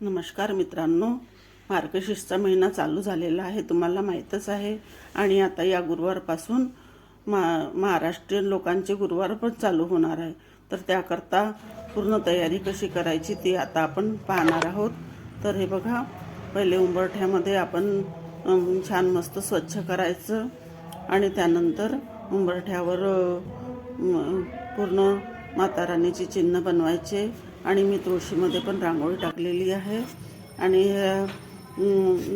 नमस्कार मित्रांनो. मार्गशीर्षचा महिना चालू झालेला आहे तुम्हाला माहीतच आहे. आणि आता या गुरुवारपासून मा महाराष्ट्रीयन लोकांचे गुरुवार पण चालू होणार आहे. तर त्याकरता पूर्ण तयारी कशी करायची ती आता आपण पाहणार आहोत. तर हे बघा पहिले उंबरठ्यामध्ये आपण छान मस्त स्वच्छ करायचं. आणि त्यानंतर उंबरठ्यावर पूर्ण माता चिन्ह बनवायचे. आणि मी तुळशीमध्ये पण रांगोळी टाकलेली आहे. आणि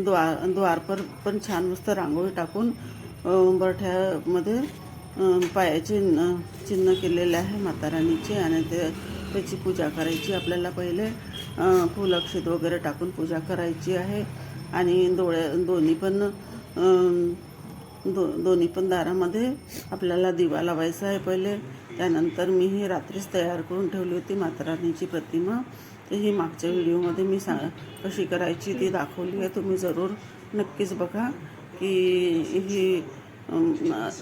द्वार द्वारपर पण छान मस्त रांगोळी टाकून बरठ्यामध्ये पायाचे चिन्ह केलेले आहे माताराणीचे आणि ते त्याची पूजा करायची आपल्याला पहिले. फुल अक्षत वगैरे टाकून पूजा करायची आहे. आणि डोळ्या दोन्ही पण दो दोन्ही पण दारामध्ये आपल्याला दिवा लावायचा आहे पहिले. त्यानंतर मी ही रात्रीच तयार करून ठेवली होती मातारानीची प्रतिमा. तर ही मागच्या व्हिडिओमध्ये मी सा कशी करायची ती दाखवली आहे. तुम्ही जरूर नक्कीच बघा की ही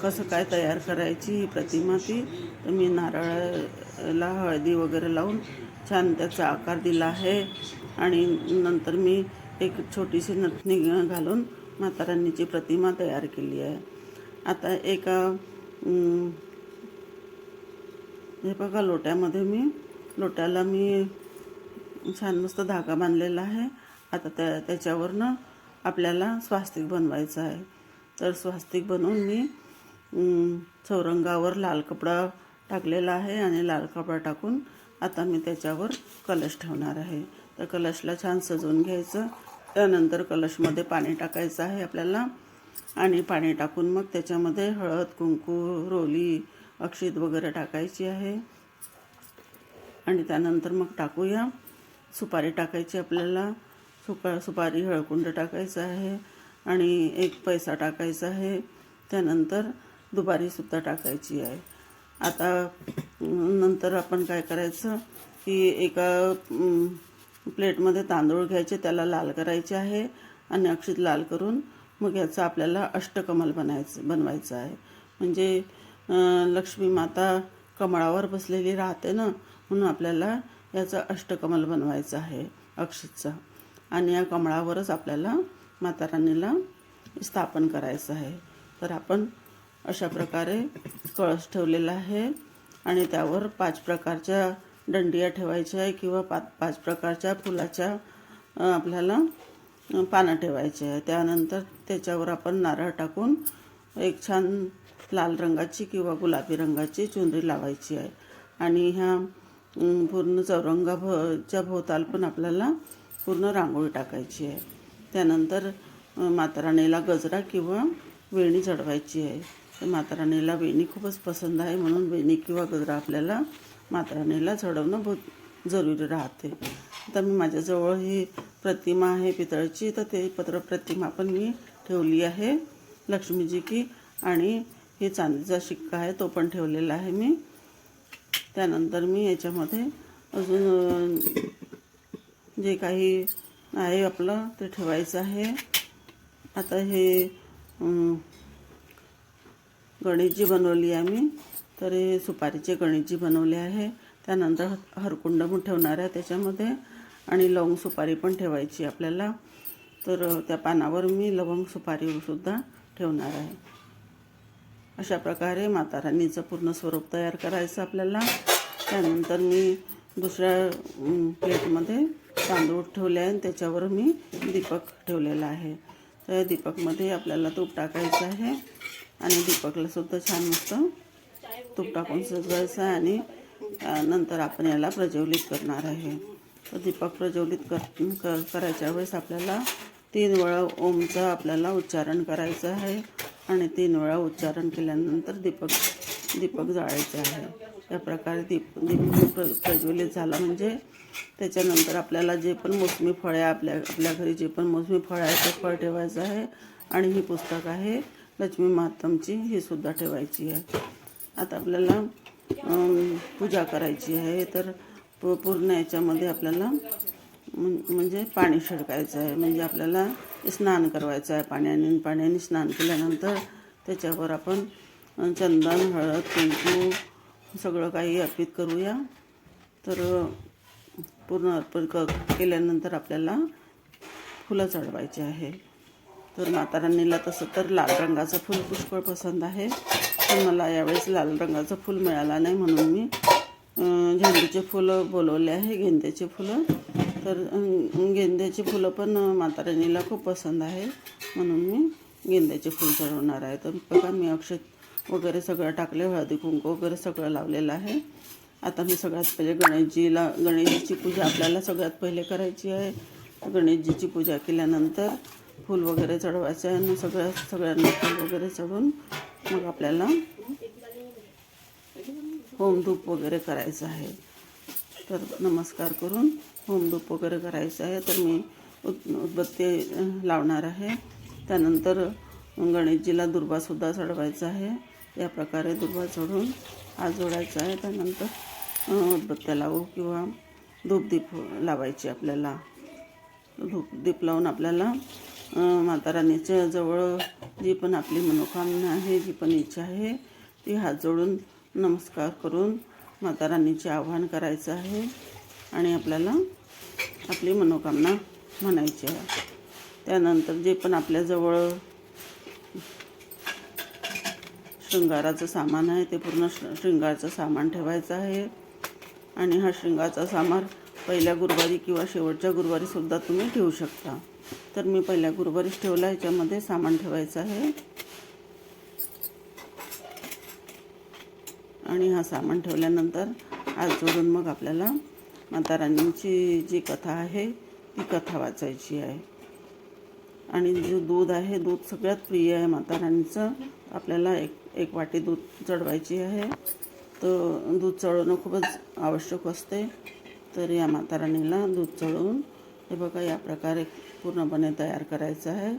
कसं काय तयार करायची ही प्रतिमा ती. तर मी नारळाला हळदी वगैरे लावून छान त्याचा आकार दिला आहे. आणि नंतर मी एक छोटीशी नथनी घालून माता प्रतिमा तयार केली आहे. आता एका हे बघा लोट्यामध्ये मी लोट्याला मी छान मस्त धागा बांधलेला आहे. आता त्या त्याच्यावरनं आपल्याला स्वास्तिक बनवायचं आहे. तर स्वास्तिक बनवून मी चौरंगावर लाल कपडा टाकलेला आहे आणि लाल कपडा टाकून आता मी त्याच्यावर कलश ठेवणार आहे. तर कलशला छान सजवून घ्यायचं. त्यानंतर कलशमध्ये पाणी टाकायचं आहे आपल्याला. आणि पाणी टाकून मग त्याच्यामध्ये हळद कुंकू रोली अक्षित वगैरे टाकायची आहे. आणि त्यानंतर मग टाकूया. सुपारी टाकायची आपल्याला. सुपा सुपारी हळकुंड टाकायचं आहे. आणि एक पैसा टाकायचा आहे. त्यानंतर दुपारीसुद्धा टाकायची आहे. आता नंतर आपण काय करायचं की एका प्लेटमध्ये तांदूळ घ्यायचे त्याला लाल करायचे आहे. आणि अक्षित लाल करून मग याचं आपल्याला अष्टकमल बनायचं बनवायचं आहे. म्हणजे लक्ष्मी माता कमळावर बसलेली राहते ना म्हणून आपल्याला याचं अष्टकमल बनवायचं आहे अक्षितचा. आणि या कमळावरच आपल्याला माता राणीला स्थापन करायचं आहे. तर आपण अशा प्रकारे कळस ठेवलेला आहे आणि त्यावर पाच प्रकारच्या दंडिया ठेवायच्या आहे किंवा पा पाच प्रकारच्या फुलाच्या आपल्याला पानं ठेवायचे आहे. त्यानंतर त्याच्यावर आपण नारळ टाकून एक छान लाल रंगाची किंवा गुलाबी रंगाची चुनरी लावायची आहे. आणि ह्या पूर्ण चौरंगा भ च्या भोवताल पण आपल्याला पूर्ण रांगोळी टाकायची आहे. त्यानंतर माताराणीला गजरा किंवा वेणी चढवायची आहे. तर माताराणीला वेणी खूपच पसंत आहे म्हणून वेणी किंवा गजरा आपल्याला माताराणीला चढवणं बहुत जरुरी राहते. आता मी माझ्याजवळ ही प्रतिमा आहे पितळची तर ते पत्र प्रतिमा पण मी ठेवली आहे लक्ष्मीजी की आणि हे चांदीचा शिक्का आहे तो पण ठेवलेला आहे मी. त्यानंतर मी याच्यामध्ये अजून जे काही आहे आपलं ते ठेवायचं आहे. आता हे गणेशजी बनवली आहे मी. तर हे सुपारीचे गणेशजी बनवले आहे. त्यानंतर ह- हरकुंड पण ठेवणार आहे त्याच्यामध्ये. आणि लवंग सुपारी पण ठेवायची आपल्याला. तर त्या पानावर मी लवंग सुपारीसुद्धा ठेवणार आहे. अशा प्रकारे माता राणीचं पूर्ण स्वरूप तयार करायचं आपल्याला. त्यानंतर मी दुसऱ्या प्लेटमध्ये तांदूळ ठेवले आहे आणि त्याच्यावर मी दीपक ठेवलेला आहे. तर दीपकमध्ये आपल्याला तूप टाकायचं आहे आणि दीपकला सुद्धा छान मस्त तूप टाकून सजवायचं आहे आणि नंतर आपण याला प्रज्वलित करणार आहे. तर दीपक प्रज्वलित कर कर करायच्या वेळेस आपल्याला तीन वेळा ओमचं आपल्याला उच्चारण करायचं आहे. आणि तीन वेळा उच्चारण केल्यानंतर दीपक दीपक जाळायचे आहे. या प्रकारे दीप दीप प्र प्रज्वलित झाला म्हणजे त्याच्यानंतर आपल्याला जे पण मोसमी फळे आपल्या आपल्या घरी जे पण मोसमी फळं आहे ते फळ ठेवायचं आहे. आणि ही पुस्तक आहे लक्ष्मी महात्मची ही सुद्धा ठेवायची आहे. आता आपल्याला पूजा करायची आहे. तर पूर्ण याच्यामध्ये आपल्याला म्हणजे पाणी शिडकायचं आहे म्हणजे आपल्याला स्नान करवायचं आहे पाण्याने पाण्याने स्नान केल्यानंतर त्याच्यावर आपण चंदन हळद कुंकू सगळं काही अर्पित करूया. तर पूर्ण अर्पण क केल्यानंतर आपल्याला फुलं चढवायची आहे. तर माताराणीला तसं तर लाल रंगाचं फूल पुष्कळ पसंत आहे पण मला यावेळेस लाल रंगाचं फूल मिळाला नाही म्हणून मी झेंडूचे फुलं बोलवले आहे गेंद्याचे फुलं. तर गेंद्याची फुलं पण अं, खूप पसंत आहे. म्हणून मी गेंद्याचे फूल चढवणार आहे. तर बघा मी अक्षत वगैरे सगळं टाकले हळदी कुंकू वगैरे सगळं लावलेलं आहे. आता मी सगळ्यात पहिले गणेशजीला गणेशजीची पूजा आपल्याला सगळ्यात पहिले करायची आहे. गणेशजीची पूजा केल्यानंतर फूल वगैरे चढवायचं आहे आणि सगळ्या सगळ्यांना फूल वगैरे चढवून मग आपल्याला होमधूप वगैरे करायचं आहे. तर नमस्कार करून होमधूप वगैरे करायचं आहे तर मी उद उदबत्ती लावणार आहे. त्यानंतर गणेशजीला दुर्वासुद्धा चढवायचा आहे. या प्रकारे दुर्वा चढून हात जोडायचा आहे. त्यानंतर उदबत्त्या लावू किंवा धूपदीप लावायची आपल्याला. धूप दीप लावून आपल्याला माताराणीच्या माता राणीच्या जवळ जी पण आपली मनोकामना आहे जी पण इच्छा आहे ती हात जोडून नमस्कार करून माता राणीचे आवाहन करायचं आहे. आणि आपल्याला आपली मनोकामना म्हणायची आहे. त्यानंतर जे पण आपल्याजवळ शृंगाराचं सामान आहे ते पूर्ण श- सामान ठेवायचं आहे. आणि हा शृंगारचा सामान पहिल्या गुरुवारी किंवा शेवटच्या गुरुवारीसुद्धा तुम्ही ठेवू शकता. तर मी पहिल्या गुरुवारीच ठेवला ह्याच्यामध्ये सामान ठेवायचं आहे. आणि हा सामान ठेवल्यानंतर आज जोडून मग आपल्याला माता राणीची जी कथा आहे ती कथा वाचायची आहे. आणि जे दूध आहे दूध सगळ्यात प्रिय आहे माता राणीचं आपल्याला एक एक वाटी दूध चढवायची आहे. तर दूध चढवणं खूपच आवश्यक असते. तर या माता राणीला दूध चढवून हे बघा या प्रकारे पूर्णपणे तयार करायचं आहे.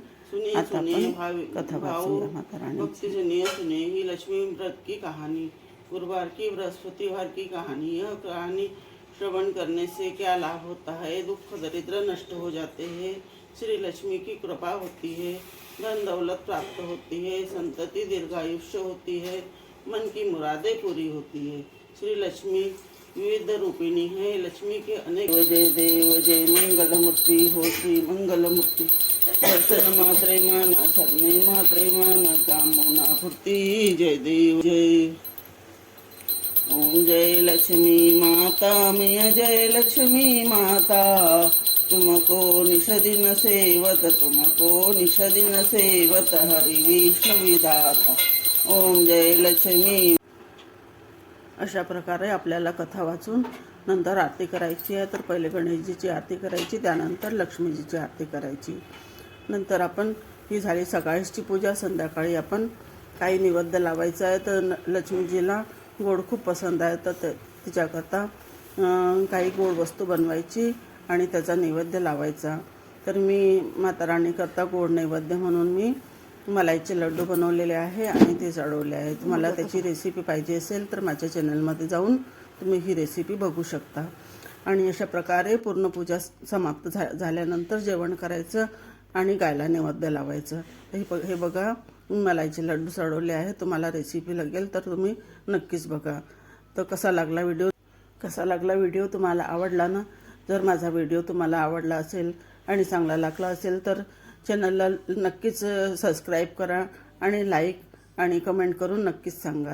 आता आपण कथा वाचूया सुनिए सुनिए ही लक्ष्मी व्रत की कहानी गुरुवार की बृहस्पतिवार की कहानी यह कहानी श्रवण करने से क्या लाभ होता है? दुख, दरिद्र नष्ट हो जाते हैं। श्री लक्ष्मी की कृपा होती है, धन दौलत प्राप्त होती है, संतति दीर्घायुष्य होती है, मन की मुरादें पूरी होती है। श्री लक्ष्मी विविध रूपिणी है। लक्ष्मी के अनेक जय देव जय मंगल मूर्ति हो श्री मंगल मूर्ति। दर्शन मात्रे माना सरने मात्रे माना, कामना फूर्ति। जय देव, जय। ओम जय लक्ष्मी माता मैं जय लक्ष्मी माता. तुमको निषदिन सेवत तुमको निषदिन सेवत हरि विष्णु विधाता ओम जय लक्ष्मी अशा प्रकारे आपल्याला कथा वाचून नंतर आरती करायची आहे. तर पहिले गणेशजीची आरती करायची त्यानंतर लक्ष्मीजीची आरती करायची. नंतर आपण ही झाली सकाळची पूजा. संध्याकाळी आपण काही निवेद्य लावायचं आहे. तर न- लक्ष्मीजीला गोड खूप पसंत आहे तर ते तिच्याकरता काही गोड वस्तू बनवायची आणि त्याचा नैवेद्य लावायचा. तर मी माता राणीकरता गोड नैवेद्य म्हणून मी मलाईचे लड्डू बनवलेले आहे आणि ते चढवले आहे. तुम्हाला त्याची रेसिपी पाहिजे असेल तर माझ्या चॅनलमध्ये जाऊन तुम्ही ही रेसिपी बघू शकता. आणि अशा प्रकारे पूर्ण पूजा समाप्त झा झाल्यानंतर जेवण करायचं आणि गायला नैवेद्य लावायचं. हे ब हे बघा मलाईचे लड्डू चढवले आहे तुम्हाला रेसिपी लागेल तर तुम्ही नक्कीच बघा. तर कसा लागला व्हिडिओ कसा लागला व्हिडिओ तुम्हाला आवडला ना? जर माझा व्हिडिओ तुम्हाला आवडला असेल आणि चांगला लागला असेल तर चॅनलला नक्कीच सबस्क्राईब करा आणि लाईक आणि कमेंट करून नक्कीच सांगा.